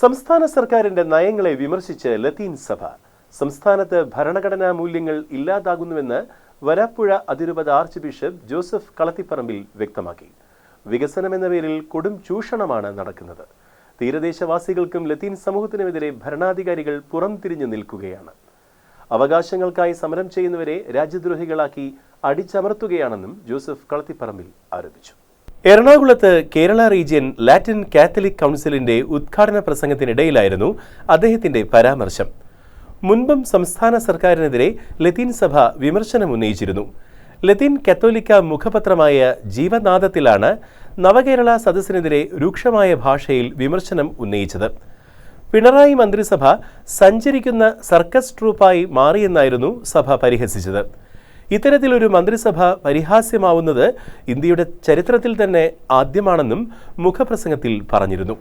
സംസ്ഥാന സർക്കാരിന്റെ നയങ്ങളെ വിമർശിച്ച് ലത്തീൻ സഭ. സംസ്ഥാനത്ത് ഭരണഘടനാ മൂല്യങ്ങൾ ഇല്ലാതാകുന്നുവെന്ന് വരാപ്പുഴ അതിരൂപത ആർച്ച് ബിഷപ്പ് ജോസഫ് കളത്തിപ്പറമ്പിൽ വ്യക്തമാക്കി. വികസനം എന്ന പേരിൽ കൊടും ചൂഷണമാണ് നടക്കുന്നത്. തീരദേശവാസികൾക്കും ലത്തീൻ സമൂഹത്തിനുമെതിരെ ഭരണാധികാരികൾ പുറംതിരിഞ്ഞു നിൽക്കുകയാണ്. അവകാശങ്ങൾക്കായി സമരം ചെയ്യുന്നവരെ രാജ്യദ്രോഹികളാക്കി അടിച്ചമർത്തുകയാണെന്നും ജോസഫ് കളത്തിപ്പറമ്പിൽ ആരോപിച്ചു. എറണാകുളത്ത് കേരള റീജിയൻ ലാറ്റിൻ കാത്തലിക് കൗൺസിലിന്റെ ഉദ്ഘാടന പ്രസംഗത്തിനിടയിലായിരുന്നു അദ്ദേഹത്തിന്റെ പരാമർശം. മുൻപും സംസ്ഥാന സർക്കാരിനെതിരെ ലത്തീൻ സഭ വിമർശനം ഉന്നയിച്ചിരുന്നു ലത്തീൻ കത്തോലിക്ക മുഖപത്രമായ ജീവനാദത്തിലാണ് നവകേരള സദസ്സിനെതിരെ രൂക്ഷമായ ഭാഷയിൽ വിമർശനം ഉന്നയിച്ചത്. പിണറായി മന്ത്രിസഭ സഞ്ചരിക്കുന്ന സർക്കസ് ട്രൂപ്പായി മാറിയെന്നായിരുന്നു സഭ പരിഹസിച്ചത്. ഇത്തരത്തിലൊരു മന്ത്രിസഭ പരിഹാസ്യമാവുന്നത് ഇന്ത്യയുടെ ചരിത്രത്തിൽ തന്നെ ആദ്യമാണെന്നും മുഖപ്രസംഗത്തിൽ പറഞ്ഞിരുന്നു.